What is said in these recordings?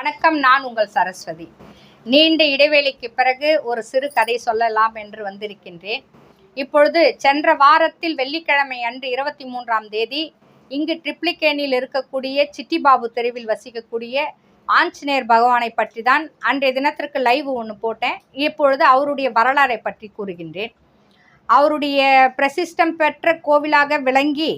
வணக்கம் நான் உங்கள் சரஸ்வதி. நீண்ட இடைவேளைக்கு பிறகு ஒரு சிறு கதை சொல்லலாம் என்று வந்திருக்கின்றேன். இப்பொழுது சென்ற வாரத்தில் வெள்ளிக்கிழமை அன்று இருபத்தி மூன்றாம் தேதி இங்கு ட்ரிப்ளிகேனில் இருக்கக்கூடிய சிட்டிபாபு தெருவில் வசிக்கக்கூடிய ஆஞ்சநேயர் பகவானை பற்றி தான் அன்றைய தினத்திற்கு லைவ் ஒன்று போட்டேன். இப்பொழுது அவருடைய வரலாறை பற்றி கூறுகின்றேன். அவருடைய பிரசிஷ்டம் பெற்ற கோவிலாக விளங்கி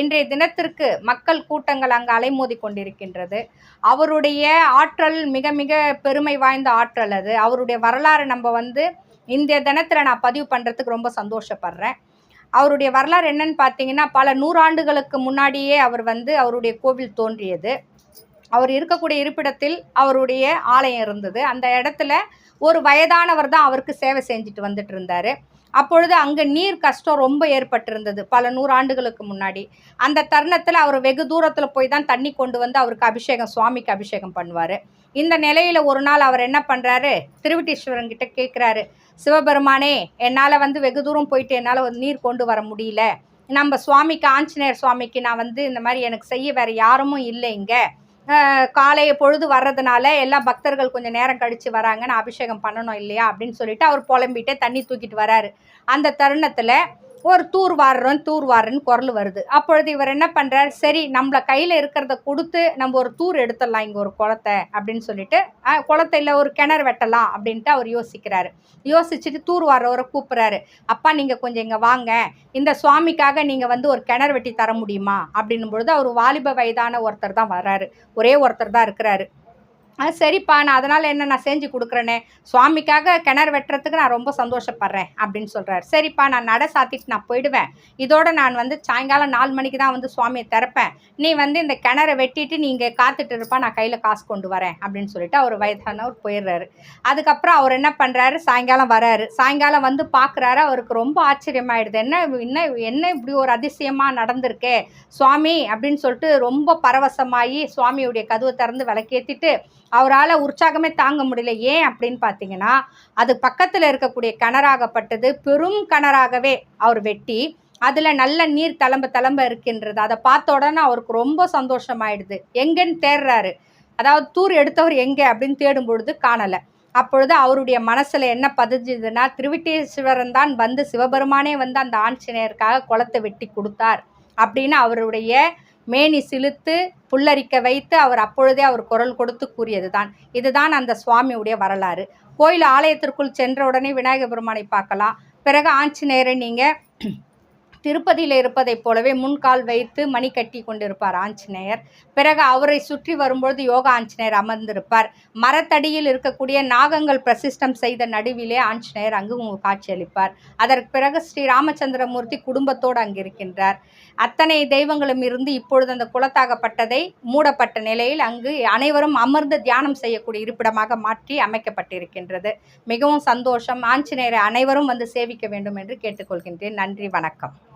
இன்றைய தினத்திற்கு மக்கள் கூட்டங்கள் அங்கு அலைமோதி கொண்டிருக்கின்றது. அவருடைய ஆற்றல் மிக மிக பெருமை வாய்ந்த ஆற்றல் அது. அவருடைய வரலாறு நம்ம வந்து இந்த தினத்தில் நான் பதிவு பண்ணுறதுக்கு ரொம்ப சந்தோஷப்படுறேன். அவருடைய வரலாறு என்னன்னு பார்த்தீங்கன்னா பல நூறாண்டுகளுக்கு முன்னாடியே அவர் வந்து அவருடைய கோவில் தோன்றியது. அவர் இருக்கக்கூடிய இருப்பிடத்தில் அவருடைய ஆலயம் இருந்தது. அந்த இடத்துல ஒரு வயதானவர் தான் அவருக்கு சேவை செஞ்சுட்டு வந்துட்டு இருந்தார். அப்பொழுது அங்கே நீர் கஷ்டம் ரொம்ப ஏற்பட்டிருந்தது பல நூறாண்டுகளுக்கு முன்னாடி. அந்த தருணத்தில் அவர் வெகு தூரத்தில் போய் தான் தண்ணி கொண்டு வந்து அவருக்கு அபிஷேகம் சுவாமிக்கு அபிஷேகம் பண்ணுவார். இந்த நிலையில் ஒரு நாள் அவர் என்ன பண்ணுறாரு திருவிட்டீஸ்வரன் கிட்ட கேட்குறாரு சிவபெருமானே என்னால் வந்து வெகு தூரம் போயிட்டு என்னால் நீர் கொண்டு வர முடியல. நம்ம சுவாமிக்கு ஆஞ்சநேயர் சுவாமிக்கு நான் வந்து இந்த மாதிரி எனக்கு செய்ய வேறு யாரும் இல்லை இங்கே காலை பொழுது வர்றதுனால எல்லா பக்தர்கள் கொஞ்சம் நேரம் கழித்து வராங்க நான் அபிஷேகம் பண்ணணும் இல்லையா அப்படின்னு சொல்லிட்டு அவர் புலம்பிட்டே தண்ணி தூக்கிட்டு வராரு. அந்த தருணத்தில் ஒரு தூர் வாடுறோம் தூர் வாடுறன்னு குரல் வருது. அப்பொழுது இவர் என்ன பண்ணுறார் சரி நம்மளை கையில் இருக்கிறத கொடுத்து நம்ம ஒரு தூர் எடுத்துடலாம் இங்கே ஒரு குளத்தை அப்படின்னு சொல்லிட்டு குளத்தை இல்லை ஒரு கிணறு வெட்டலாம் அப்படின்ட்டு அவர் யோசிக்கிறாரு. யோசிச்சுட்டு தூர் வாடுறவரை கூப்பிட்றாரு. அப்பா நீங்கள் கொஞ்சம் இங்கே வாங்க. இந்த சுவாமிக்காக நீங்கள் வந்து ஒரு கிணறு வெட்டி தர முடியுமா? அப்படின்னும் பொழுது அவர் வாலிப வயதான ஒருத்தர் தான் வர்றாரு ஒரே ஒருத்தர் தான் இருக்கிறாரு. சரிப்பா நான் அதனால் என்ன நான் செஞ்சு கொடுக்குறேனே. சுவாமிக்காக கிணறு வெட்டுறதுக்கு நான் ரொம்ப சந்தோஷப்படுறேன் அப்படின்னு சொல்கிறாரு சரிப்பா நான் நட சாத்திட்டு நான் போயிடுவேன். இதோட நான் வந்து சாயங்காலம் நாலு மணிக்கு தான் வந்து சுவாமியை திறப்பேன். நீ வந்து இந்த கிணறை வெட்டிட்டு நீங்கள் காத்துட்டு இருப்பா நான் கையில் காசு கொண்டு வரேன் அப்படின்னு சொல்லிட்டு அவர் வயதானவர் போயிடுறாரு. அதுக்கப்புறம் அவர் என்ன பண்ணுறாரு சாயங்காலம் வராரு. சாயங்காலம் வந்து பார்க்குறாரு அவருக்கு ரொம்ப ஆச்சரியமாயிடுது. என்ன என்ன என்ன இப்படி ஒரு அதிசயமாக நடந்திருக்கே? சுவாமி அப்படின்னு சொல்லிட்டு ரொம்ப பரவசமாகி சுவாமியுடைய கதவை திறந்து விளக்கேற்றிட்டு அவரால் உற்சாகமே தாங்க முடியல. ஏன் அப்படின்னு பார்த்தீங்கன்னா அது பக்கத்தில் இருக்கக்கூடிய கிணறாகப்பட்டது பெரும் கிணறாகவே அவர் வெட்டி அதில் நல்ல நீர் தளம்ப தளம்ப இருக்கின்றது. அதை பார்த்த உடனே அவருக்கு ரொம்ப சந்தோஷமாயிடுது. எங்கன்னு தேடுறாரு. அதாவது தூர் எடுத்தவர் எங்கே அப்படின்னு தேடும் பொழுது காணலை. அப்பொழுது அவருடைய மனசில் என்ன பதிஞ்சுதுன்னா திருவிட்டீஸ்வரன் தான் வந்து சிவபெருமானே வந்து அந்த ஆஞ்சநேயருக்காக குளத்தை வெட்டி கொடுத்தார் அப்படின்னு அவருடைய மேனி சிலுத்து புல்லரிக்க வைத்து அவர் அப்பொழுதே அவர் குரல் கொடுத்து கூறியது தான் இதுதான் அந்த சுவாமியுடைய வரலாறு. கோயில் ஆலயத்திற்குள் சென்ற உடனே விநாயகர் பெருமானை பார்க்கலாம். பிறகு ஆஞ்சநேயரை நீங்கள் திருப்பதியில் இருப்பதைப் போலவே முன்கால் வைத்து மணி கட்டி கொண்டிருப்பார் ஆஞ்சநேயர். பிறகு அவரை சுற்றி வரும்பொழுது யோகா ஆஞ்சநேயர் அமர்ந்திருப்பார். மரத்தடியில் இருக்கக்கூடிய நாகங்கள் பிரசிஷ்டம் செய்த நடுவிலே ஆஞ்சநேயர் அங்கு காட்சியளிப்பார். அதற்கு பிறகு ஸ்ரீ ராமச்சந்திரமூர்த்தி குடும்பத்தோடு அங்கு இருக்கின்றார். அத்தனை தெய்வங்களும் இருந்து இப்பொழுது அந்த குலத்தாகப்பட்டதை மூடப்பட்ட நிலையில் அங்கு அனைவரும் அமர்ந்து தியானம் செய்யக்கூடிய இருப்பிடமாக மாற்றி அமைக்கப்பட்டிருக்கின்றது. மிகவும் சந்தோஷம். ஆஞ்சநேயரை அனைவரும் வந்து சேவிக்க வேண்டும் என்று கேட்டுக்கொள்கின்றேன். நன்றி. வணக்கம்.